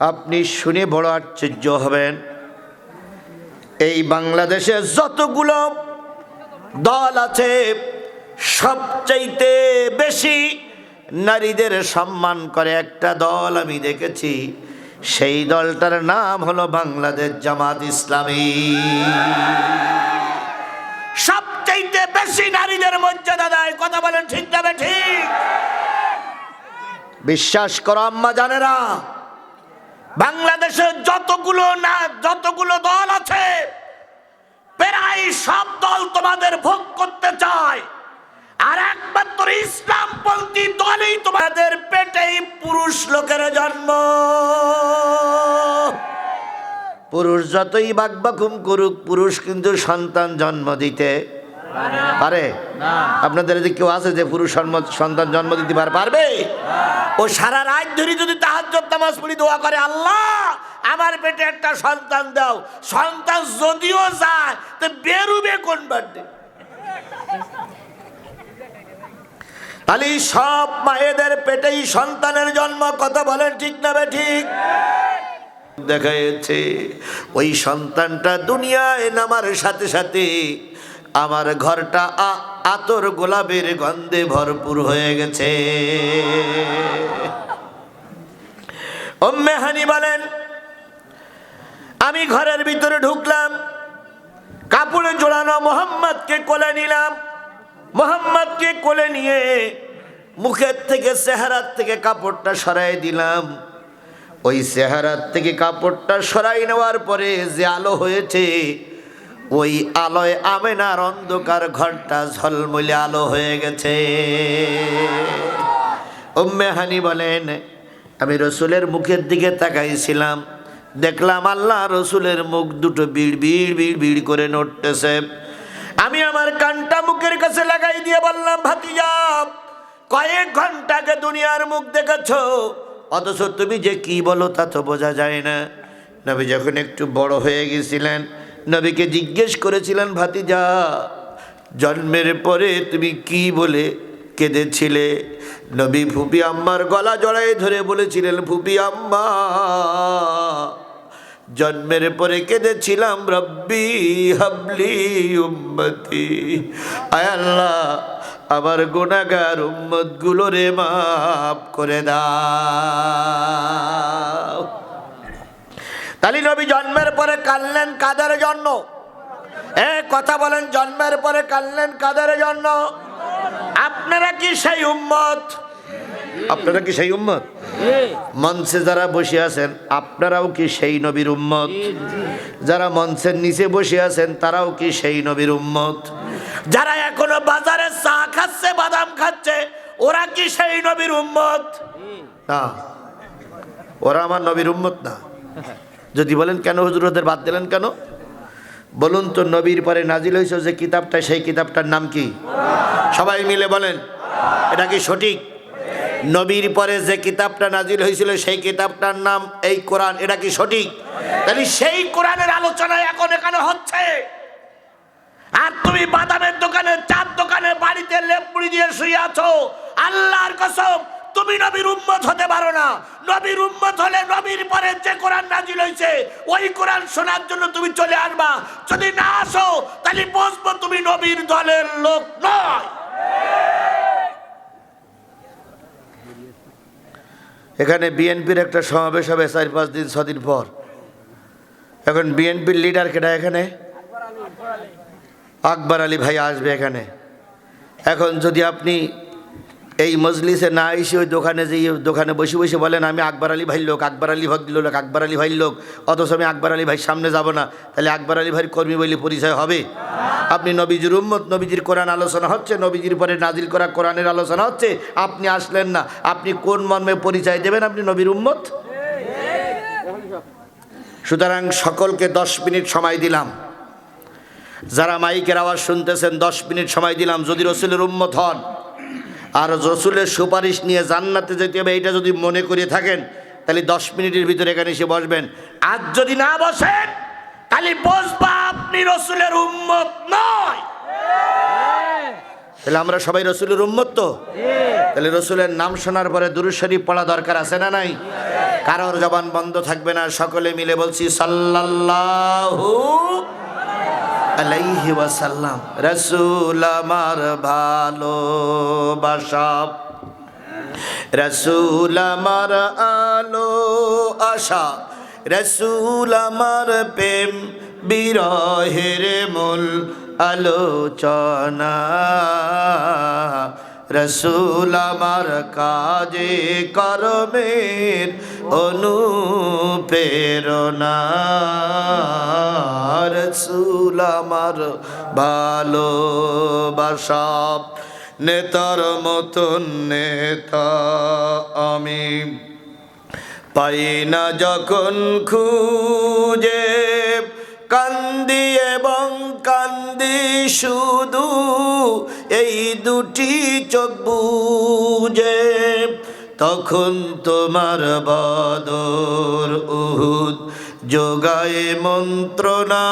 আপনি শুনে বড় আশ্চর্য হবেন। এই বাংলাদেশে যতগুলো দল আছে, সবচাইতে বেশি নারীদের সম্মান করে একটা দল আমি দেখেছি। সেই দলটার নাম হলো বাংলাদেশ জামাত ইসলামী। সবচাইতে বেশি নারীদের মর্যাদা দেয় কথা বলেন ঠিক যাবে ঠিক? বিশ্বাস করো আম্মা জানেরা। বাংলাদেশে যতগুলো না, যতগুলো দল আছে, প্রায় সব দল তোমাদের ভোগ করতে চায়। আর একমাত্র ইসলামপন্থী দলই তোমাদের পেটেই পুরুষ লোকের জন্ম। পুরুষ যতই বাকবাকুম করুক, পুরুষ কিন্তু সন্তান জন্ম দিতে পারে? আপনাদের এদিকে কেউ আছে যে পুরুষ সন্তান জন্ম দিতে পারবে? ও সারা রাত ধরে যদি তাহাজ্জুদ নামাজ পড়ি, দোয়া করে, আল্লাহ, আমার পেটে একটা সন্তান দাও। সন্তান যদিও যায়, তো বেরুবে কোন বাড়তে? তাহলে সব মায়েদের পেটেই সন্তানের জন্ম, কথা বলেন ঠিক না ঠিক? দেখা যাচ্ছে, ওই সন্তানটা দুনিয়ায় নামার সাথে সাথে আমার ঘরটা আতর গোলাপের গন্ধে ভরপুর হয়ে গেছে। হানি বলেন, আমি ঘরের ভিতরে ঢুকলাম, কাপড়ে জোড়ানো মোহাম্মদকে কোলে নিলাম। মোহাম্মদকে কোলে নিয়ে মুখের থেকে চেহারার থেকে কাপড়টা সরাই দিলাম। ওই চেহারার থেকে কাপড়টা সরাই নেওয়ার পরে যে আলো হয়েছে ওই আলোয় আমেনার অন্ধকার ঘরটা ঝলমলে আলো হয়ে গেছে। উম্মে হানি বলেন, আমি রসুলের মুখের দিকে তাকাইছিলাম। দেখলাম আল্লাহ রসুলের মুখ দুটো বিড় বিড় বিড় বিড় করে নড়তেছে। আমি আমার কানটা মুখের কাছে লাগাই দিয়ে বললাম, ভাতিজা, কয়েক ঘন্টাকে দুনিয়ার মুখ দেখেছ? অথচ তুমি যে কি বলো তা তো বোঝা যায় না। নবী যখন একটু বড় হয়ে গেছিলেন নবীকে জিজ্ঞেস করেছিলেন, ভাতিজা, জন্মের পরে তুমি কি বলে কেঁদেছিলে? নবী, ফুপি আম্মার গলা জড়াই ধরে বলেছিলেন, ফুপি আম্মা, জন্মের পরে কেঁদেছিলাম, রব্বি হাবলি উম্মতি। আয় আল্লাহ, আমার গুণাগার উম্মতগুলো রে মাফ করে দাও। তালি নবী জন্মের পরে কানলেন কাদের জন্য? এ, কথা বলেন, জন্মের পরে কানলেন কাদের জন্য? আপনারা কি সেই উম্মত? আপনারা কি সেই উম্মত? মঞ্চে যারা বসে আছেন, আপনারাও কি সেই নবীর উম্মত? যারা মঞ্চের নিচে বসে আছেন, তারাও কি সেই নবীর উম্মত? যারা এখনও বাজারে চা খাচ্ছে, বাদাম খাচ্ছে, ওরা কি সেই নবীর উম্মত? না, ওরা আমার নবীর উম্মত না। যদি বলেন, কেন হুজুর ওদের বাদ দিলেন কেন? বলুন তো, নবীর পরে নাজিল হয়েছে যে কিতাবটা, সেই কিতাবটার নাম কি? সবাই মিলে বলেন, এটা কি সঠিক? নবীর পরে যে কিতাবটা নাজিল হয়েছিল, সেই কিতাবটার নাম এই কোরআন, এটা কি সঠিক? তাহলে সেই কোরআনের আলোচনা এখন এখানে হচ্ছে। আর তুমি বাদামের দোকানে, চার দোকানে বাড়িতে লেপুড়ি দিয়ে শুয়ে আছো, আল্লাহর কসম। তুমি নবীর উম্মত হতে পারো না। নবীর উম্মত হলে নবীর পরে যে কোরআন নাজিল হয়েছে ওই কোরআন শোনার জন্য তুমি চলে আসবা। যদি না আসো, তাহলে বসবো তুমি নবীর দলের লোক নয়। এখানে বিএনপির একটা সমাবেশ হবে চার পাঁচ দিন ছদিন পর। এখন বিএনপির লিডার কেটা এখানে? আকবর আলী ভাই আসবে এখানে। এখন যদি আপনি এই মজলিসে না এসে ওই দোকানে যে দোকানে বসে বসে বলেন, আমি আকবর আলী ভাই লোক, আকবর আলী ভদ্র লোক আকবর আলী ভাই লোক, অথচ আমি আকবর আলী ভাইয়ের সামনে যাব না। তাহলে আকবর আলী ভাইয়ের কর্মী বলে পরিচয় হবে। আপনি নবীজির উম্মত, নবীজির কোরআন আলোচনা হচ্ছে, নবীজির পরে নাজিল করা কোরআনের আলোচনা হচ্ছে, আপনি আসলেন না। আপনি কোন মর্মে পরিচয় দেবেন আপনি নবীর উম্মত? সুতরাং সকলকে দশ মিনিট সময় দিলাম। যারা মাইকের আওয়াজ শুনতেছেন, দশ মিনিট সময় দিলাম। যদি রসুলের উম্মত হন আর রসুলের সুপারিশ নিয়ে জান্নাতে যেতে হবে এইটা যদি মনে করে থাকেন, তাহলে দশ মিনিটের ভিতরে এখানে এসে বসবেন। আজ যদি না বসেন, তাহলে বসবা আপনি রসুলের উম্মত নয়। তাহলে আমরা সবাই রসুলের উম্মত তো? তাহলে রসুলের নাম শোনার পরে দুরুদ শরীফ পড়া দরকার আছে না নাই? কারোর জবান বন্ধ থাকবে না, সকলে মিলে বলছি, সাল্লাল্লাহু আলাইহি ওয়াসাল্লাম, রাসূল আমার ভালোবাসা। রসুল আমার আলো, আশা। রসুল আমার প্রেম, বিরহের মূল আলোচনা। রসুল আমার কাজে কর্মের অনুপ্রেরণা রসুল আমার ভালোবাসা। নেতার মতন নেতা আমি। পাই না যখন খুঁজে, কান্দি এবং কান্দি শুধু এই দুটি চোখ বুঝে। তখন তোমার বদর উহুদ যোগায় মন্ত্রণা।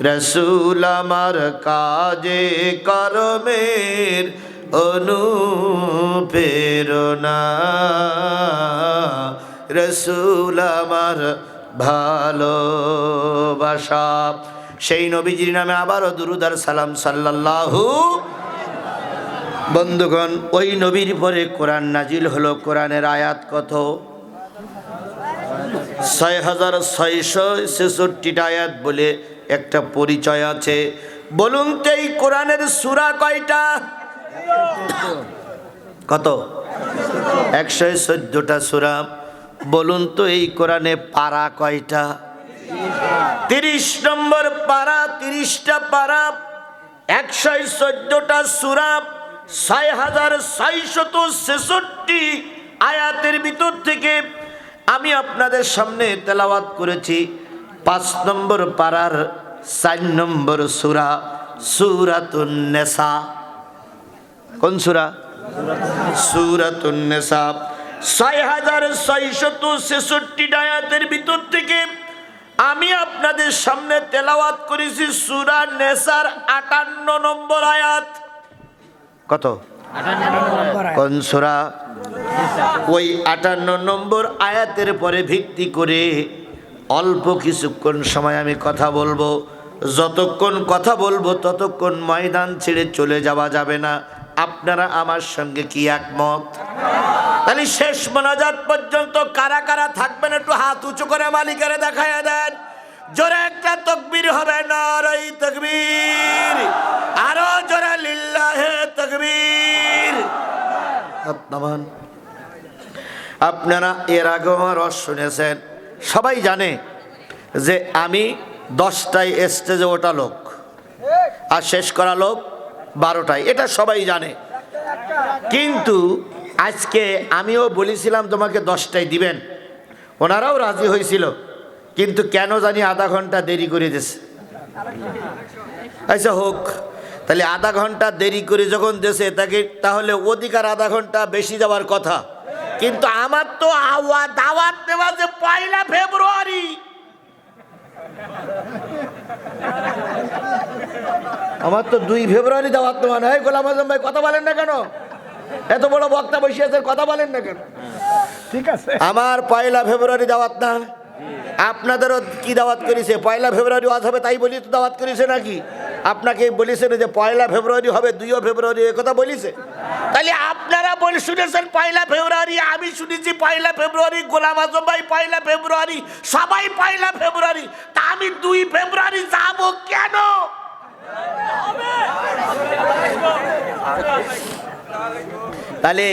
রসুল আমার কাজে কর্মের অনুপ্রেরণা। রসুল আমার ভালোবাসা। সেই নবীজির নামে আবারও দুরুদার সালাম সাল্লাল্লাহু বন্ধুগণ, ওই নবীর পরে কোরআন নাজিল হলো। কোরআনের আয়াত কত? ছয় হাজার ছয়শো ছেষট্টিটা আয়াত বলে একটা পরিচয় আছে। বলুন তো এই কোরআনের সুরা কয়টা? কত? একশো চোদ্দটা সুরা। বলুন তো এই কোরআনে পারা কয়টা? তিরিশ নম্বর পারা, তিরিশটা পারা, একশো চোদ্দটা সুরা, ছয় হাজার ছয়শত ছেষট্টি আয়াতের ভিতর থেকে আমি আপনাদের সামনে তেলাওয়াত করেছি। পাঁচ নম্বর পাড়ার চার নম্বর সুরা, সুরাতুন নেশা কোন সুরা? সুরাতুন নেশা ছয় হাজার ছয়শত ছেষট্টি আয়াতের ভিতর থেকে আমি আপনাদের সামনে তেলাওয়াত করেছি সুরা নেশার আটান্ন নম্বর আয়াত। কত? কোন সুরা? ওই আটান্ন নম্বর আয়াতের পরে ভিত্তি করে অল্প কিছুক্ষণ সময় আমি কথা বলব। যতক্ষণ কথা বলব, ততক্ষণ ময়দান ছেড়ে চলে যাওয়া যাবে না। আপনারা আমার সঙ্গে কি একমত? তাহলে শেষ মোনাজাত পর্যন্ত কারা কারা থাকবেন একটু হাত উঁচু করে মালিকেরা দেখায় দেন। জোরে একটা তকবীর হবে নারাই তকবীর। আরও জোরে লিল্লাহে তকবীর। আপনারা এর আগেও রস শুনেছেন। সবাই জানে যে আমি দশটায় স্টেজে ওটা লোক আর শেষ করা লোক বারোটায়। এটা সবাই জানে। কিন্তু আজকে আমিও বলেছিলাম তোমাকে দশটায় দিবেন। ওনারাও রাজি হয়েছিল। কিন্তু কেন জানি আধা ঘণ্টা দেরি করে দিয়েছে আচ্ছা হোক, তাহলে আধা ঘণ্টা দেরি করে যখন দেশে তাকে তাহলে অধিকার আধা ঘণ্টা বেশি যাওয়ার কথা। কিন্তু আমার তো আওয়া দাওয়াত দেওয়া যে পয়লা ফেব্রুয়ারি। আমার তো দুই ফেব্রুয়ারি দাওয়াত দেওয়া নয়, গোলাম আজম ভাই, কথা বলেন না কেন? এত বড় বক্তা বসে আছেন কথা বলেন না কেন? ঠিক আছে। আমার পয়লা ফেব্রুয়ারি দাওয়াত না? আপনাদেরও কি দাওয়াত করেছে? পয়লা ফেব্রুয়ারি ওয়াজ হবে তাই বলি তো দাওয়াত করেছে নাকি? আপনাকে বলেছে যে পয়লা ফেব্রুয়ারি হবে দুইও ফেব্রুয়ারি এ কথা বলিছে? তাহলে আপনারা বলে শুনেছেন পয়লা ফেব্রুয়ারি আমি শুনেছি পয়লা ফেব্রুয়ারি গোলাম আজম ভাই পয়লা ফেব্রুয়ারি সবাই পয়লা ফেব্রুয়ারি তা আমি দুই ফেব্রুয়ারি যাব কেন? তাহলে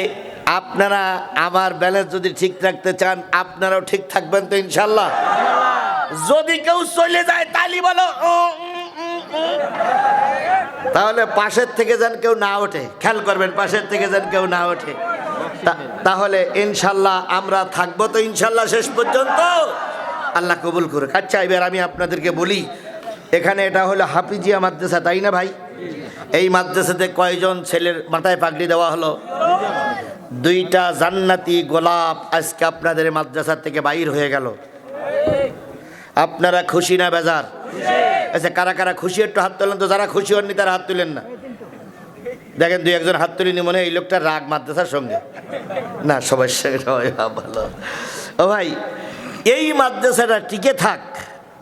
আপনারা আমার ব্যালেন্স যদি ঠিক রাখতে চান, আপনারাও ঠিক থাকবেন তো ইনশাল্লাহ যদি কেউ চলে যায়, তালি বলো। তাহলে পাশের থেকে যেন কেউ না ওঠে। খেয়াল করবেন, পাশের থেকে যেন কেউ না ওঠে। তাহলে ইনশাল্লাহ আমরা থাকব তো ইনশাল্লাহ শেষ পর্যন্ত। আল্লাহ কবুল করুক। আচ্ছা এবার আমি আপনাদেরকে বলি, এখানে এটা হলো হাফিজিয়া মাদ্রাসা, তাই না ভাই? এই মাদ্রাসাতে কয়জন ছেলের মাথায় পাগড়ি দেওয়া হলো? দুইটা জান্নাতি গোলাপ আজকে আপনাদের মাদ্রাসা থেকে বাইর হয়ে গেল। আপনারা খুশি না বেজার? আচ্ছা কারা কারা খুশি একটু হাত তোলেন তো, যারা খুশি হননি তারা হাত তুলেন না। দেখেন, দুই একজন হাত তুলিনি মনে এই লোকটা রাগ মাদ্রাসার সঙ্গে। না সবার সঙ্গে ভালো। ও ভাই, এই মাদ্রাসাটা টিকে থাক।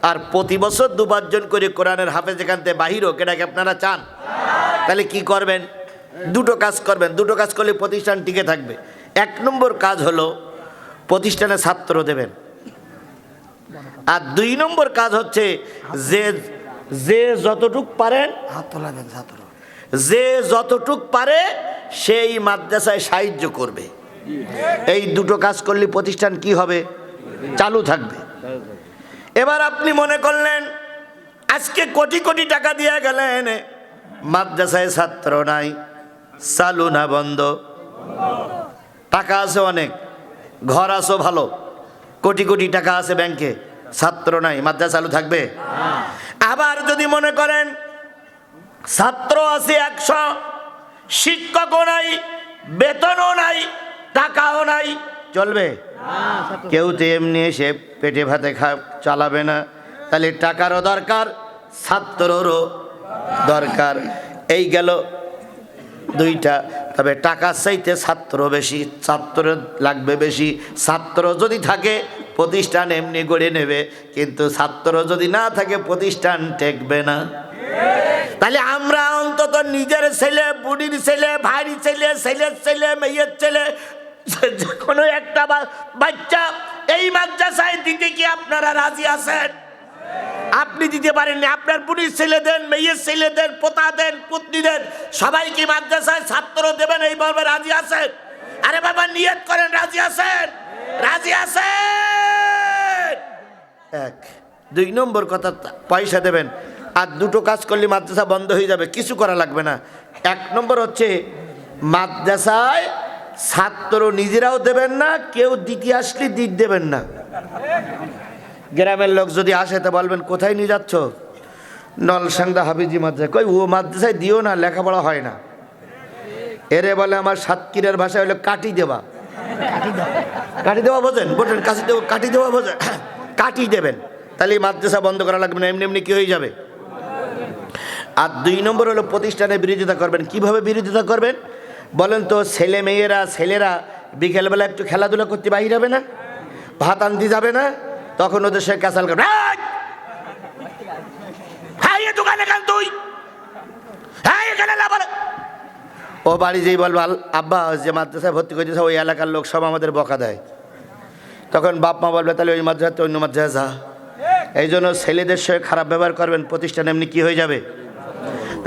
আর প্রতি বছর দু পাঁচজন করে কোরআনের হাফেজ এখান থেকে বাহির হোক এটাকে আপনারা চান? তাহলে কি করবেন? দুটো কাজ করবেন। দুটো কাজ করলে প্রতিষ্ঠান টিকে থাকবে। এক নম্বর কাজ হলো প্রতিষ্ঠানে ছাত্র দেবেন। আর দুই নম্বর কাজ হচ্ছে যে যে যতটুক পারেন হাত তোলাবেন ছাত্র। যে যতটুক পারে সেই মাদ্রাসায় সাহায্য করবে। এই দুটো কাজ করলে প্রতিষ্ঠান কি হবে? চালু থাকবে। এবার আপনি মনে করলেন, আজকে কোটি কোটি টাকা দিয়ে গেলেন, মাদ্রাসায় ছাত্র নাই, চালু না বন্ধ। টাকা আছে অনেক, ঘর আছে ভালো, কোটি কোটি টাকা আছে ব্যাংকে, ছাত্র নাই, মাদ্রাসা চালু থাকবে? আবার যদি মনে করেন, ছাত্র আছে একশো, শিক্ষকও নাই, বেতনও নাই, টাকাও নাই, চলবে? কেউ তো এমনি এসে পেটে ভাতে খা, চালাবে না, তাহলে টাকারও দরকার ছাত্ররও দরকার। এই গেল দুইটা। তবে টাকার চাইতে ছাত্র বেশি ছাত্র লাগবে বেশি। ছাত্র যদি থাকে, প্রতিষ্ঠান এমনি গড়ে নেবে, কিন্তু ছাত্র যদি না থাকে, প্রতিষ্ঠান টেকবে না। তাহলে আমরা অন্তত নিজের ছেলে, বুড়ির ছেলে, ভাইয়ের ছেলে, ছেলের ছেলে, মেয়ের ছেলে যে- কোনো একটা বাচ্চা এই মাদ্রাসায় দিতে কি আপনারা রাজি আছেন? আপনি দিতে পারেননি। আপনার পুলিশ ছেলে দেন, মেয়ের ছেলে দেন, পোতা দেন পুত্নী দেন, সবাই কি মাদ্রাসায় ছাত্র দেবেন এই ভাবে রাজি আছেন? আরে বাবা, নিয়ত করেন, রাজি আছেন? রাজি আছেন? এক। দুই নম্বর কথা, পয়সা দেবেন। আর দুটো কাজ করলে মাদ্রাসা বন্ধ হয়ে যাবে, কিছু করা লাগবে না। এক নম্বর হচ্ছে মাদ্রাসায় ছাত্র নিজেরাও দেবেন না কেউ দিতে আসলে দিক দেবেন না। গ্রামের লোক যদি আসে তো বলবেন কোথায় নিয়ে যাচ্ছ? নলসাংদা হাবিজি মাদ্রাসা। কই ও মাদ্রাসায় দিও না লেখাপড়া হয় না। এরে বলে আমার সাতক্ষীরের ভাষায় হলো কাটি দেওয়া। কাটি দেওয়া। বোঝেন? বোঝেন কাশি দেবো কাটি দেওয়া বোঝেন? কাটি দেবেন। তাহলে এই মাদ্রাসা বন্ধ করা লাগবে না এমনি এমনি কি হয়ে যাবে? আর দুই নম্বর হলো প্রতিষ্ঠানে বিরোধিতা করবেন। কীভাবে বিরোধিতা করবেন? বলেন তো ছেলে মেয়েরা ছেলেরা বিকেলবেলা একটু খেলাধুলা করতে বাহির হবে না? ভাত আনতে যাবে না? তখন ওদের সে ক্যাসাল করবে "এই! দোকানে কেন তুই? হ্যাঁ এখানে ও বাড়ি যেই বলব "আল- আব্বা যে মাদ্রাসায় ভর্তি করেছে ওই এলাকার লোক সব আমাদের বকা দেয়। তখন বাপ মা বলবে তাহলে ওই মাদ্রাসা অন্য মাদ্রাসা যা। এই জন্য ছেলেদের সঙ্গে খারাপ ব্যবহার করবেন প্রতিষ্ঠান এমনি কি হয়ে যাবে?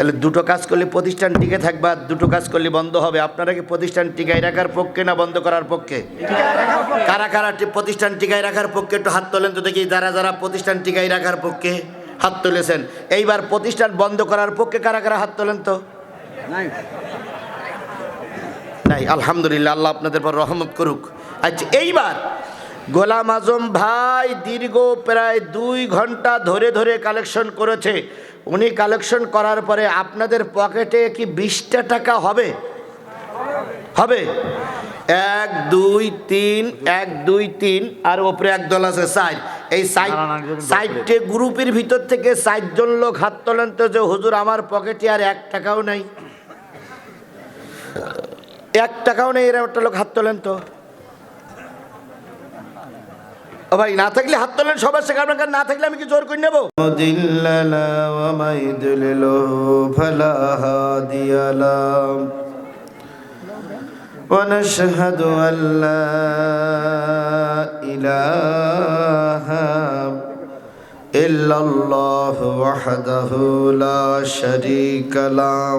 তাহলে দুটো কাজ করলে প্রতিষ্ঠান টিকে থাকবে আর দুটো কাজ করলে বন্ধ হবে। আপনারা কি প্রতিষ্ঠান টিকায় রাখার পক্ষে না বন্ধ করার পক্ষে? কারা কারা প্রতিষ্ঠান টিকায় রাখার পক্ষে? একটু হাত তোলেন তো দেখি যারা যারা প্রতিষ্ঠান টিকায় রাখার পক্ষে হাত তুলেছেন। এইবার প্রতিষ্ঠান বন্ধ করার পক্ষে কারা কারা হাত তোলেন তো? নাই। আলহামদুলিল্লাহ আল্লাহ আপনাদের পর রহমত করুক। আচ্ছা এইবার গোলাম আজম ভাই দীর্ঘ প্রায় দুই ঘণ্টা ধরে ধরে কালেকশন করেছে। উনি কালেকশন করার পরে আপনাদের পকেটে কি বিশটা টাকা হবে? হবে। এক দুই তিন এক দুই তিন আর ওপরে একদল আছে সাইড এই সাইড সাইডটে গ্রুপের ভিতর থেকে ষাটজন লোক হাত তোলেন তো যে হুজুর আমার পকেটে আর এক টাকাও নাই। এক টাকাও নেই এরা একটা লোক হাত তোলেন তো। ভাই, না থাকলে হাত তোলেন সবার সঙ্গে আপনার না থাকলে আমি কি জোর করে নেব? ونشهد أن لا إله إلا الله وحده لا شريك له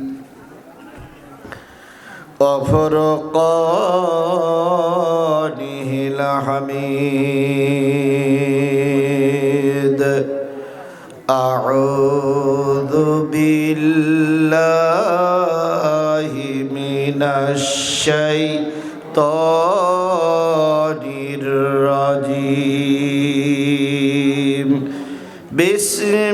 وفرقانه الحميد أعوذ بالله من من الشيطان الرجيم بسم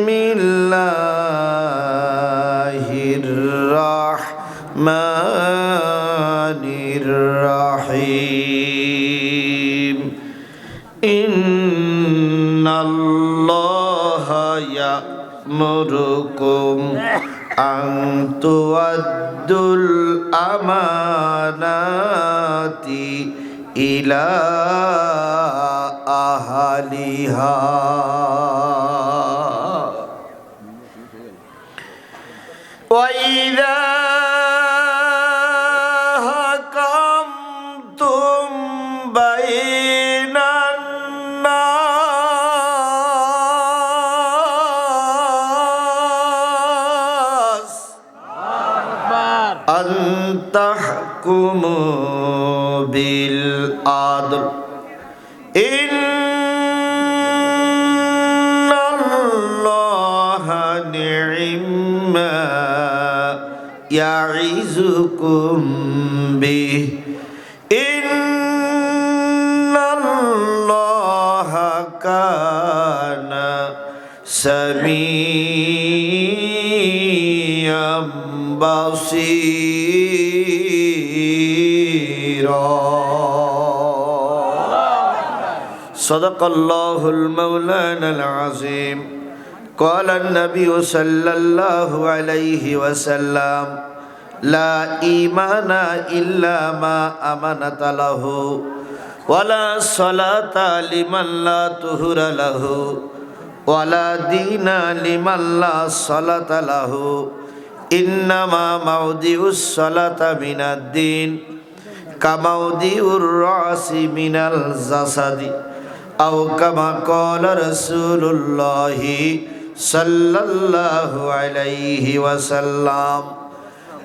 يأمركم أن تؤدوا الأمانات إلى أهلها يعظكم به إن الله كان سميعا بصيرا صدق الله المولانا العظيم قال النبي صلى الله عليه وسلم লা ইমানা ইল্লা মা আমানাত লাহু ওয়ালা সালাতা লিমান লা তুহুরা লাহু ওয়ালা দীনা লিমান লা সালাতা লাহু ইন্নামা মাউদিউস সালাতা মিনাদ দীন কামাউদিউর রাসি মিনাল জাসাদি আও কামা ক্বালা রাসূলুল্লাহি সাল্লাল্লাহু আলাইহি ওয়াসাল্লাম।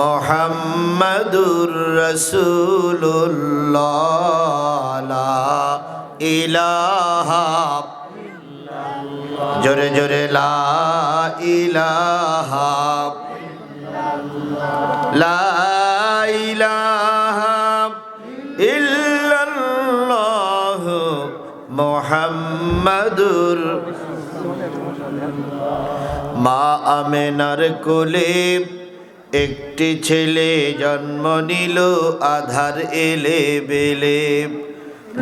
মোহাম্মদুর ইলাহা লা ইলাহা জোরে জোরে লা ইলাহা মুহাম্মাদুর। মা আমেনার কোলে একটি ছেলে জন্ম নিল, আধার এলে বেলে।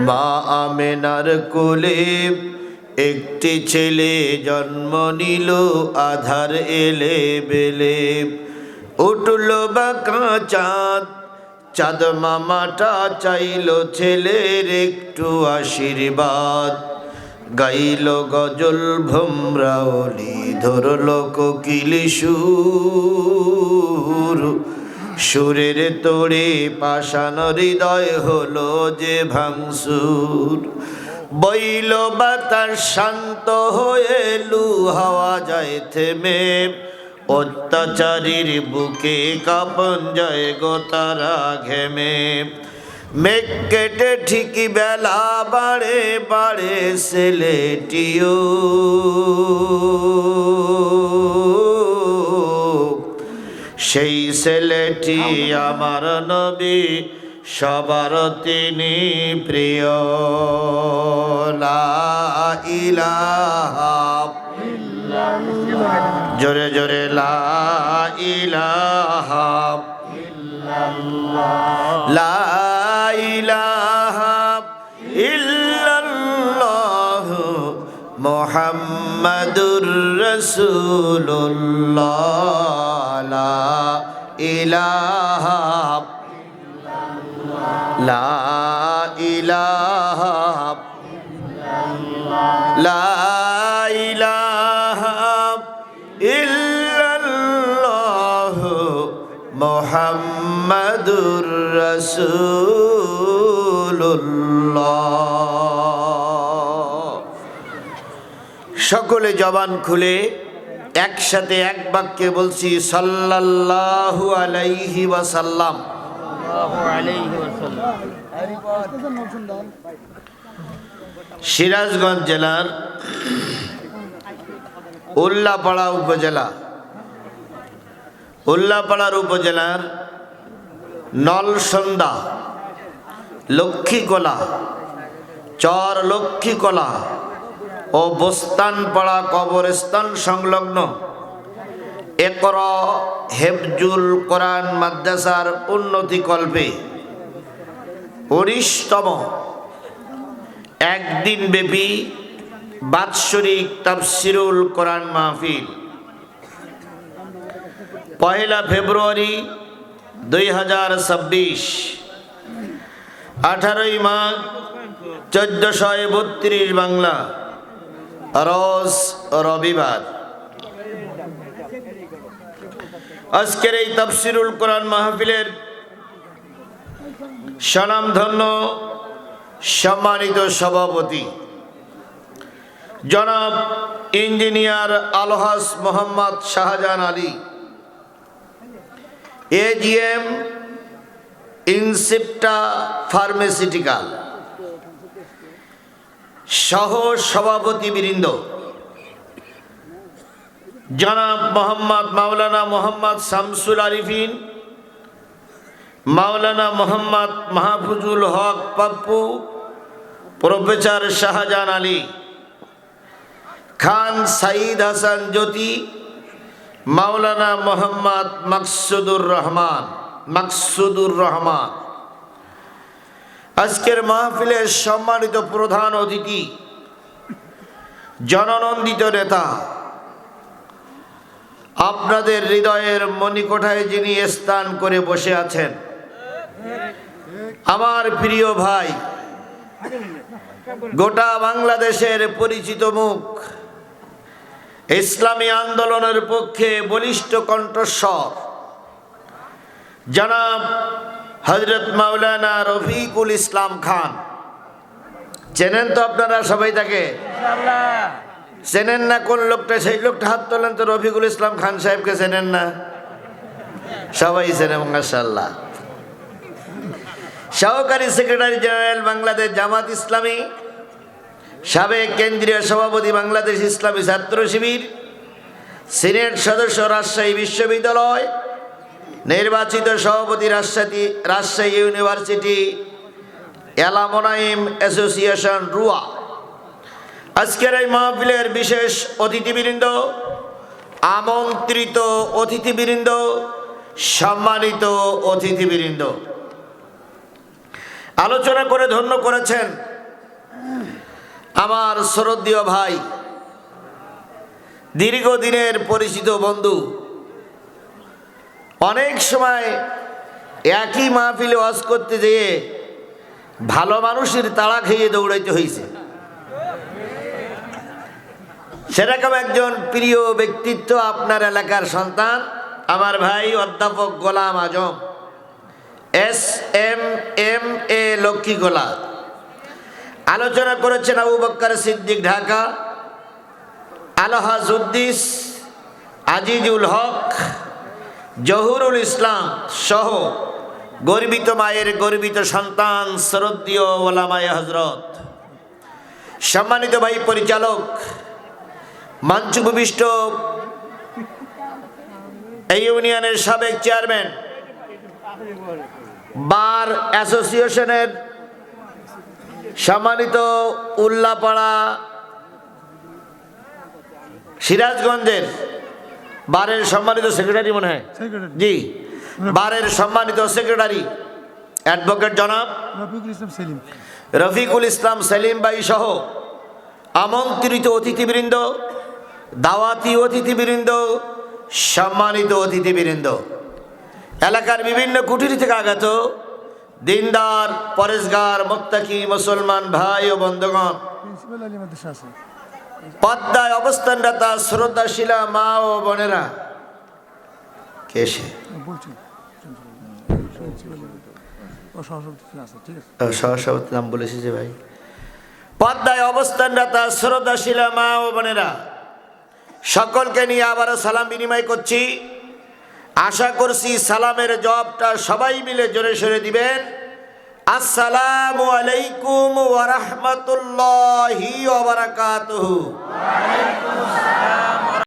মা আমেনার কোলে একটি ছেলে জন্ম নিল, আধার এলে বেলে। উঠল বাঁকা চাঁদ চাঁদ মামাটা চাইল ছেলের একটু আশীর্বাদ। গাইল গজল ভোমরাওলি ধরল কোকিল সুর। সুরের তোড়ে পাষাণ হৃদয় হলো যে ভাংসুর বইল বাতাস শান্ত হয়ে লু হাওয়া যায় থেমে। অত্যাচারীর বুকে কাপন যায় গো তারা ঘেমে। মেঘ কেটে ঠিকই বেলা বাড়ে বাড়ে সেলেটিও সেই ছেলেটি আমার নবী, সবার তিনি প্রিয়। জোরে জোরে, লা ইলাহা লা মুহাম্মাদুর রাসূলুল্লাহ। লা ইলাহা লা ইলাহা লা মুহাম্মাদুর সকলে জবান খুলে, একসাথে এক বাক্যে বলছি, সাল্লাল্লাহু আলাইহি ওয়াসাল্লাম। সিরাজগঞ্জ জেলার উল্লাপাড়া উপজেলা। উল্লাপাড়ার উপজেলার নলসন্দা, লক্ষ্মীকলা চর লক্ষ্মীকলা ও বোস্তানপাড়া কবরস্থান সংলগ্ন। একর হেফজুল কোরআন মাদ্রাসার উন্নতি কল্পে উনিশতম একদিন ব্যাপী বাৎসরিক তাফসিরুল কোরআন মাহফিল। পয়লা ফেব্রুয়ারি দুই হাজার ছাব্বিশ। আঠারোই মাঘ চোদ্দশো বত্রিশ বাংলা, রোজ রবিবার। আজকের এই তফসিরুল কোরআন মাহফিলের স্বনামধন্য সম্মানিত সভাপতি, জনাব engineer Alhaj Mohammad Shahjahan Ali. AGM Incepta pharmaceutical সহ সভাপতি বৃন্দ, জনাব মোহাম্মদ মাওলানা মোহাম্মদ শামসুল আরিফিন, মাওলানা মোহাম্মদ মাহফুজুল হক পাপ্পু, প্রফেসর শাহজাহান আলী, খান সাইদ হাসান জ্যোতি মাওলানা মোহাম্মদ মাকসুদুর রহমান মাকসুদুর রহমান। আজকের মাহফিলের সম্মানিত প্রধান অতিথি, জননন্দিত নেতা, আপনাদের হৃদয়ের মণিকোঠায় যিনি স্থান করে বসে আছেন, আমার প্রিয় ভাই, গোটা বাংলাদেশের পরিচিত মুখ ইসলামী আন্দোলনের পক্ষে বলিষ্ঠ কণ্ঠস্বর। জনাব হজরত মাওলানা রফিকুল ইসলাম খান। চেনেন তো আপনারা সবাই তাকে? চেনেন না কোন লোকটা? সেই লোকটা হাত তোলেন তো রফিকুল ইসলাম খান সাহেবকে চেনেন না? সবাই চেনেন মাসাল্লাহ সহকারী সেক্রেটারি জেনারেল বাংলাদেশ জামাত ইসলামী সাবেক কেন্দ্রীয় সভাপতি বাংলাদেশ ইসলামী ছাত্র শিবির, সিনেট সদস্য রাজশাহী বিশ্ববিদ্যালয়, নির্বাচিত সভাপতি Rajshahi Rajshahi university, alumni association, RUAA. আজকের এই মাহফিলের বিশেষ অতিথিবৃন্দ, আমন্ত্রিত অতিথিবৃন্দ, সম্মানিত অতিথিবৃন্দ। আলোচনা করে ধন্য করেছেন আমার শরদীয় ভাই, দীর্ঘদিনের পরিচিত বন্ধু, অনেক সময় একই মাহফিলে ওয়াজ করতে যেয়ে ভালো মানুষের তাড়া খেয়ে দৌড়াইতে হয়েছে সেরকম একজন প্রিয় ব্যক্তিত্ব আপনার এলাকার সন্তান, আমার ভাই অধ্যাপক Golam Azam, S M M A Lakshmi গোলা আলোচনা করেছেন আবু বক্কর সিদ্দিক ঢাকা আলহাজ উদ্দিস আজিজুল হক, জহুরুল ইসলাম সহ গর্বিত মায়ের গর্বিত সন্তান, শ্রদ্ধীয় ওলামায় হজরত সম্মানিত ভাই পরিচালক মঞ্চ ভূমিষ্ঠ এই ইউনিয়নের সাবেক চেয়ারম্যান, বার অ্যাসোসিয়েশনের সম্মানিত উল্লাপাড়া সিরাজগঞ্জের বারের সম্মানিত সেক্রেটারি মনে হয়? জি বারের সম্মানিত সেক্রেটারি অ্যাডভোকেট জনাব রফিকুল ইসলাম সেলিম। রফিকুল ইসলাম সেলিম ভাই সহ আমন্ত্রিত অতিথিবৃন্দ দাওয়াতি অতিথিবৃন্দ সম্মানিত অতিথিবৃন্দ। এলাকার বিভিন্ন কুটির থেকে আগত দিনদার পরেশগার মোত্তাকি মুসলমান ভাই ও বন্ধুগণ পদ্মায় অবস্থানরতা শ্রদ্ধাশীলা মা ও বোনেরা কে সে? সহসভাপতি নাম বলেছি যে ভাই। পদ্মায় অবস্থানরতা শ্রদ্ধাশীলা মা ও বোনেরা সকলকে নিয়ে আবারও সালাম বিনিময় করছি। আশা করছি সালামের জবটা সবাই মিলে জোরে সরে দিবেন। আসসালামু আলাইকুম ওয়া রাহমাতুল্লাহি ওয়া বারাকাতুহু।